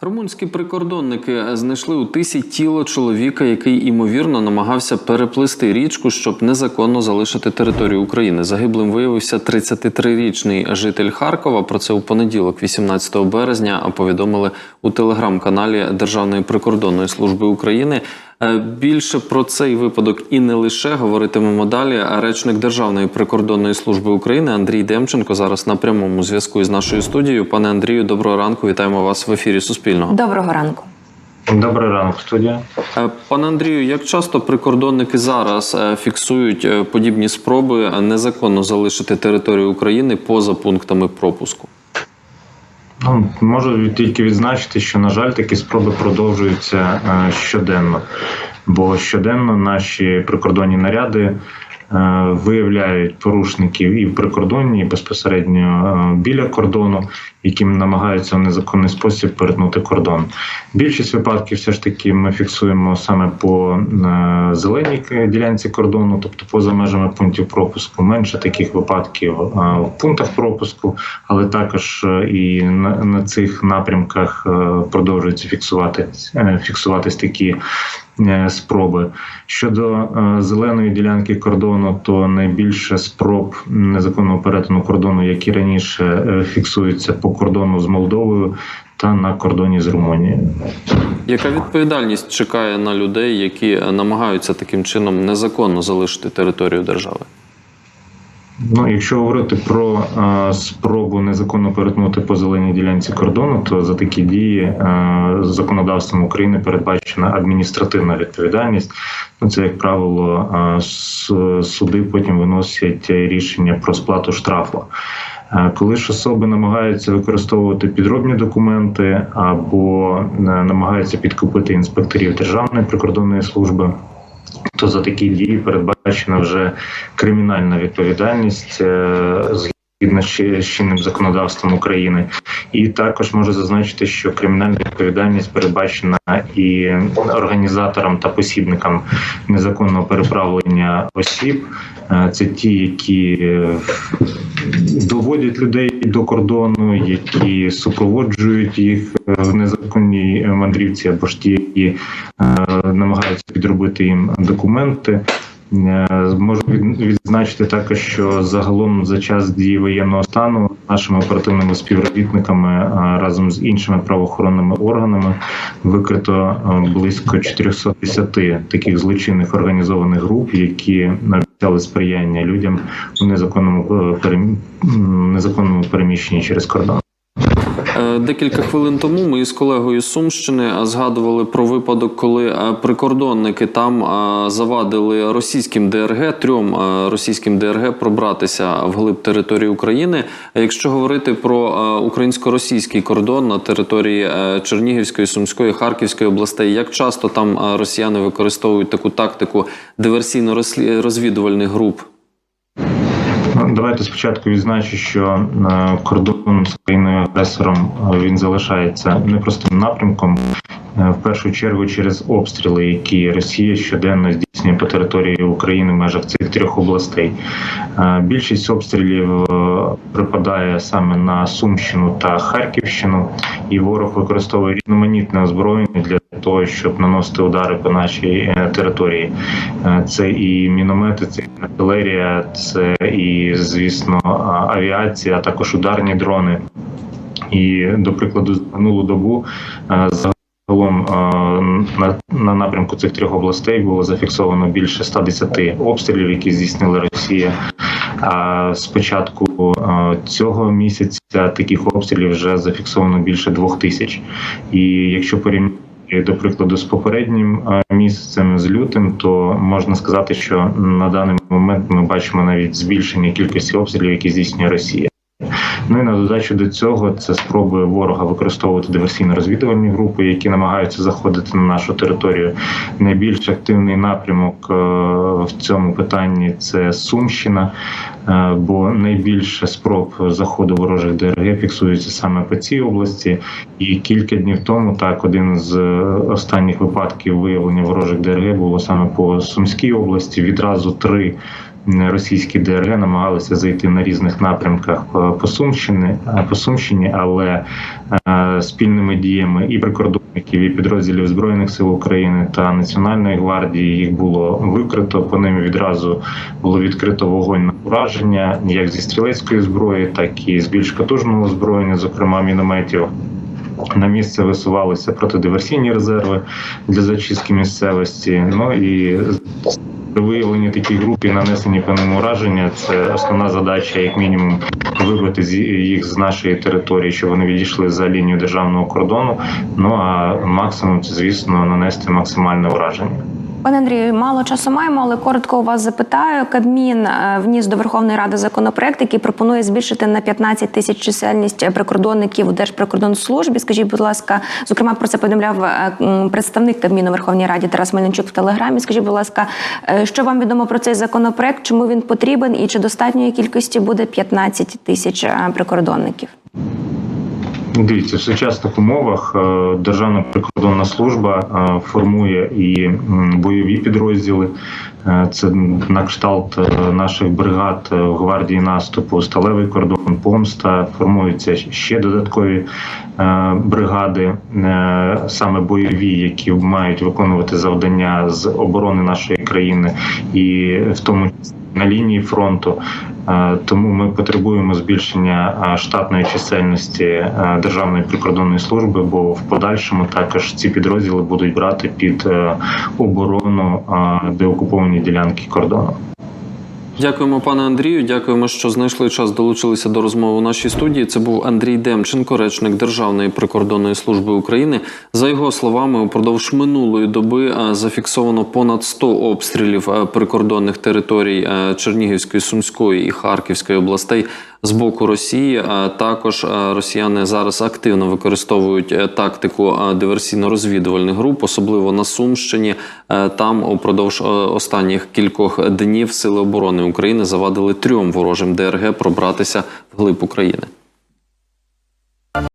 Румунські прикордонники знайшли у тисі тіло чоловіка, який імовірно намагався переплисти річку, щоб незаконно залишити територію України. Загиблим виявився 33-річний житель Харкова. Про це у понеділок, 18 березня, повідомили у телеграм-каналі Державної прикордонної служби України. Е, Більше про цей випадок і не лише говоритимемо далі. А Речник Державної прикордонної служби України Андрій Демченко зараз на прямому зв'язку із нашою студією. Пане Андрію, доброго ранку. Вітаємо вас в ефірі Суспільного. Доброго ранку. Добрий ранок, студія. Е, Пане Андрію, як часто прикордонники зараз е, фіксують подібні спроби незаконно залишити територію України поза пунктами пропуску? Ну, можу тільки відзначити, що на жаль, такі спроби продовжуються е, щоденно, бо щоденно наші прикордонні наряди виявляють порушників і в прикордонні, і безпосередньо е, біля кордону, яким намагаються в незаконний спосіб перетнути кордон. Більшість випадків все ж таки ми фіксуємо саме по е, зеленій ділянці кордону, тобто поза межами пунктів пропуску. Менше таких випадків е, в пунктах пропуску, але також е, і на, цих напрямках е, продовжуються фіксувати е, фіксуватись такі е, спроби. Щодо е, зеленої ділянки кордону, то найбільше спроб незаконного перетину кордону, які раніше е, фіксуються по кордону з Молдовою та на кордоні з Румунією. Яка відповідальність чекає на людей, які е, намагаються таким чином незаконно залишити територію держави? Ну, якщо говорити про е, спробу незаконно перетнути по зеленій ділянці кордону, то за такі дії е, законодавством України передбачена адміністративна відповідальність. Ну, це як правило, с- суди потім виносять рішення про сплату штрафу. Коли ж особи намагаються використовувати підробні документи або е, намагаються підкупити інспекторів Державної прикордонної служби, то за такі дії передбачена вже кримінальна відповідальність е, згідно з чинним законодавством України, і також можу зазначити, що кримінальна відповідальність передбачена і організаторам та посібникам незаконного переправлення осіб. Е, Це ті, які е, доводять людей до кордону, які супроводжують їх е, в незаконній мандрівці, або ж ті, які намагаються підробити їм документи. Е, Можу відзначити також, що загалом за час дії воєнного стану нашими оперативними співробітниками е, разом з іншими правоохоронними органами викрито е, близько 410 таких злочинних організованих груп, які обіцяли сприяння людям у незаконному переміщенні через кордон. Декілька хвилин тому ми із колегою з Сумщини згадували про випадок, коли прикордонники там завадили російським ДРГ, трьом російським ДРГ пробратися вглиб території України. Якщо говорити про українсько-російський кордон на території Чернігівської, Сумської, Харківської областей, як часто там росіяни використовують таку тактику диверсійно-розвідувальних груп? Ну, Давайте спочатку відзначу, що е, кордон з країною агресором е, він залишається непростим напрямком. е, В першу чергу через обстріли, які Росія щоденно здійснює по території України в межах цих трьох областей. Е, Більшість обстрілів е, припадає саме на Сумщину та Харківщину, і ворог використовує різноманітне озброєння для того, щоб наносити удари по нашій е, території. Це і міномети, це і артилерія, це і, звісно, авіація, а також ударні дрони. І, до прикладу, за минулу добу загалом е, на, на напрямку цих трьох областей було зафіксовано більше 110 обстрілів, які здійснила Росія. А з початку е, цього місяця таких обстрілів вже зафіксовано більше двох тисяч. І якщо порівняти до прикладу з попереднім е, місяцем з лютим, то можна сказати, що на даний момент ми бачимо навіть збільшення кількості обстрілів, які здійснює Росія. Ну і на додачу до цього це спроби ворога використовувати диверсійно-розвідувальні групи, які намагаються заходити на нашу територію. Найбільш активний напрямок е, в цьому питанні це Сумщина, е, бо найбільше спроб заходу ворожих ДРГ фіксується саме по цій області. І кілька днів тому так один з е, останніх випадків виявлення ворожих ДРГ було саме по Сумській області. Відразу три російські ДРГ намагалися зайти на різних напрямках по по Сумщині, е, по Сумщині, але е, спільними діями і прикордонників, і підрозділів збройних сил України та Національної гвардії їх було викрито. По ним відразу було відкрито вогонь на ураження, як зі стрілецької зброї, так і з більш потужного озброєння, зокрема мінометів. На місце висувалися протидиверсійні резерви для зачистки місцевості. Ну і при виявленні групи нанесені по ним ураження це основна задача, як мінімум, вибити їх з нашої території, щоб вони відійшли за лінію державного кордону. Ну а максимум це, звісно, нанести максимальне ураження. Пане Андрію, мало часу маємо, але коротко у вас запитаю. Кабмін е, вніс до Верховної Ради законопроект, який пропонує збільшити на 15 тисяч чисельність е, прикордонників у Держприкордонслужбі. Скажіть, будь ласка, зокрема про це повідомляв е, представник Кабміну Верховній Раді Тарас Мельничук в телеграмі. Скажіть, будь ласка, що вам відомо про цей законопроект? Чому він потрібен і чи достатньої кількості буде 15 тисяч прикордонників? Дивіться, в сучасних умовах е, Державна прикордонна служба е, формує і бойові підрозділи. Е, Це на кшталт е, наших бригад е, гвардії наступу, сталевий кордон, помста. Формуються ще додаткові бригади, саме бойові, які мають виконувати завдання з оборони нашої країни, і в тому числі на лінії фронту. Тому ми потребуємо збільшення штатної чисельності Державної прикордонної служби, бо в подальшому також ці підрозділи будуть брати під оборону е, деокуповані ділянки кордону. Дякуємо, пане Андрію. Дякуємо, що знайшли час, долучилися до розмови у нашій студії. Це був Андрій Демченко, речник Державної прикордонної служби України. За його словами, упродовж минулої доби е, зафіксовано понад 100 обстрілів е, прикордонних територій е, Чернігівської, Сумської і Харківської областей з боку Росії. Також росіяни зараз активно використовують е, тактику диверсійно-розвідувальних груп, особливо на Сумщині. Е, Там упродовж е, останніх кількох днів сили оборони України завадили трьом ворожим ДРГ пробратися вглиб України.